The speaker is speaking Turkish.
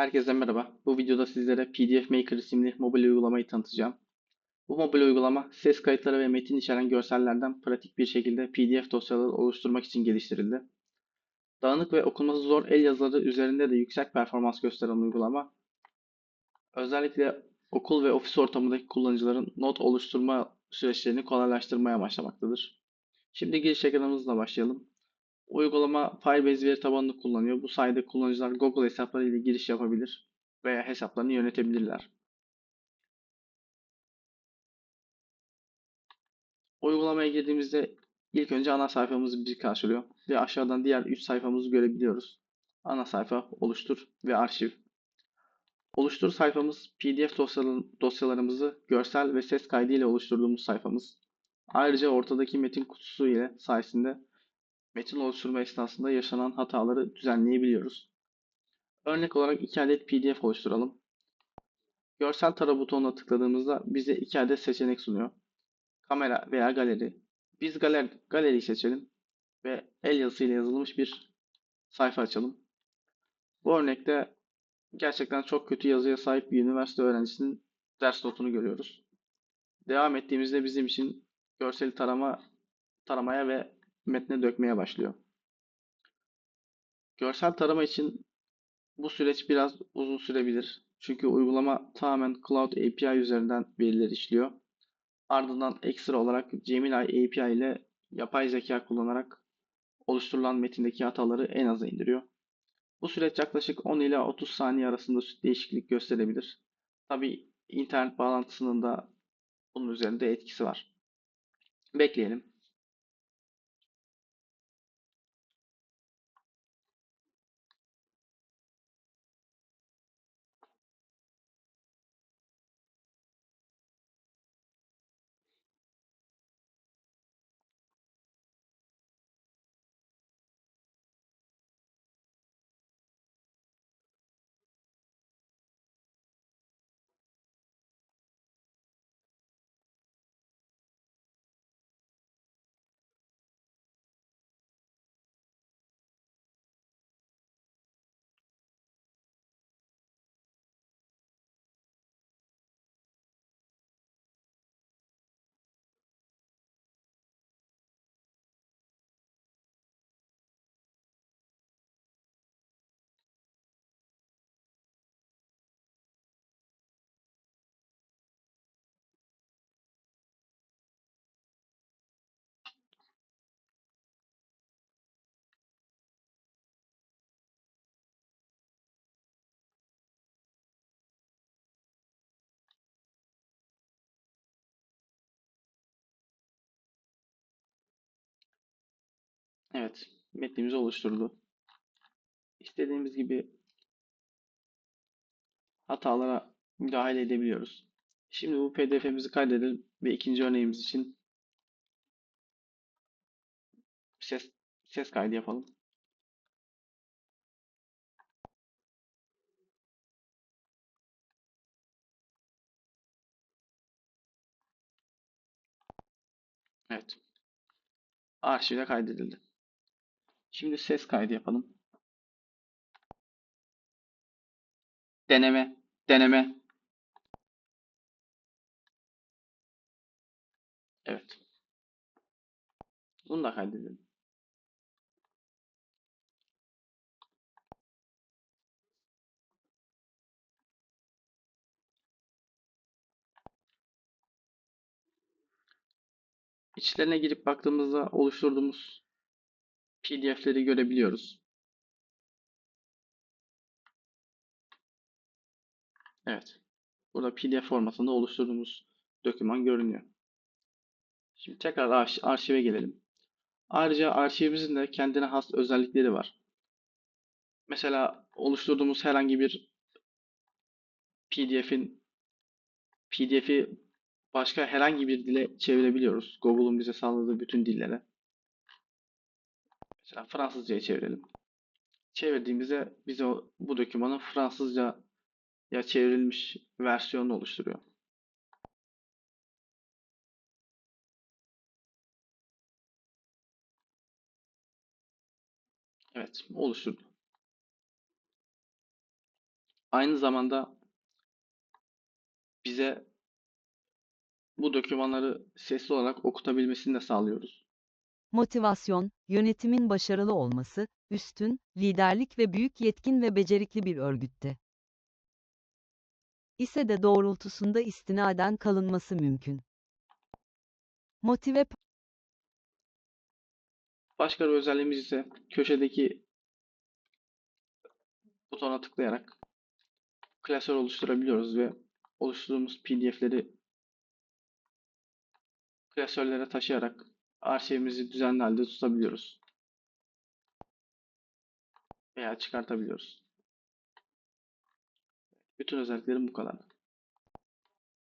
Herkese merhaba. Bu videoda sizlere PDF Maker isimli mobil uygulamayı tanıtacağım. Bu mobil uygulama ses kayıtları ve metin içeren görsellerden pratik bir şekilde PDF dosyaları oluşturmak için geliştirildi. Dağınık ve okunması zor el yazıları üzerinde de yüksek performans gösteren uygulama, özellikle okul ve ofis ortamındaki kullanıcıların not oluşturma süreçlerini kolaylaştırmaya amaçlamaktadır. Şimdi giriş ekranımızla başlayalım. Uygulama Firebase veri tabanını kullanıyor. Bu sayede kullanıcılar Google hesapları ile giriş yapabilir veya hesaplarını yönetebilirler. Uygulamaya girdiğimizde ilk önce ana sayfamız bizi karşılıyor ve aşağıdan diğer 3 sayfamızı görebiliyoruz. Ana sayfa, oluştur ve arşiv. Oluştur sayfamız PDF dosyalarımızı görsel ve ses kaydı ile oluşturduğumuz sayfamız. Ayrıca ortadaki metin kutusu ile sayesinde metin oluşturma esnasında yaşanan hataları düzenleyebiliyoruz. Örnek olarak 2 adet PDF oluşturalım. Görsel tara butonuna tıkladığımızda bize 2 adet seçenek sunuyor. Kamera veya galeri. Biz galer, galeriyi seçelim ve el yazısıyla yazılmış bir sayfa açalım. Bu örnekte gerçekten çok kötü yazıya sahip bir üniversite öğrencisinin ders notunu görüyoruz. Devam ettiğimizde bizim için görseli tarama taramaya ve metne dökmeye başlıyor. Görsel tarama için bu süreç biraz uzun sürebilir. Çünkü uygulama tamamen Cloud API üzerinden veriler işliyor. Ardından ekstra olarak Gemini API ile yapay zeka kullanarak oluşturulan metindeki hataları en aza indiriyor. Bu süreç yaklaşık 10 ila 30 saniye arasında değişiklik gösterebilir. Tabi internet bağlantısının da bunun üzerinde etkisi var. Bekleyelim. Evet, metnimizi oluşturdu. İstediğimiz gibi hatalara müdahale edebiliyoruz. Şimdi bu pdf'imizi kaydedelim ve ikinci örneğimiz için ses ses kaydı yapalım. Evet. Arşive kaydedildi. Şimdi ses kaydı yapalım. Deneme, deneme. Evet. Bunu da kaydedelim. İçlerine girip baktığımızda oluşturduğumuz PDF'leri görebiliyoruz. Evet. Burada PDF formatında oluşturduğumuz doküman görünüyor. Şimdi tekrar arş arşive gelelim. Ayrıca arşivimizin de kendine has özellikleri var. Mesela oluşturduğumuz herhangi bir PDF'in PDF'i başka herhangi bir dile çevirebiliyoruz. Google'un bize sağladığı bütün dillere. Mesela Fransızca'ya çevirelim. Çevirdiğimizde bize bu dokümanın Fransızca ya çevrilmiş versiyonunu oluşturuyor. Evet, oluşturdu. Aynı zamanda bize bu dokümanları sesli olarak okutabilmesini de sağlıyoruz. Motivasyon, yönetimin başarılı olması, üstün, liderlik ve büyük yetkin ve becerikli bir örgütte. ise de doğrultusunda istinaden kalınması mümkün. Motive Başka bir özelliğimiz ise köşedeki butona tıklayarak klasör oluşturabiliyoruz ve oluşturduğumuz PDF'leri klasörlere taşıyarak arşivimizi düzenli halde tutabiliyoruz. Veya çıkartabiliyoruz. Bütün özelliklerim bu kadar.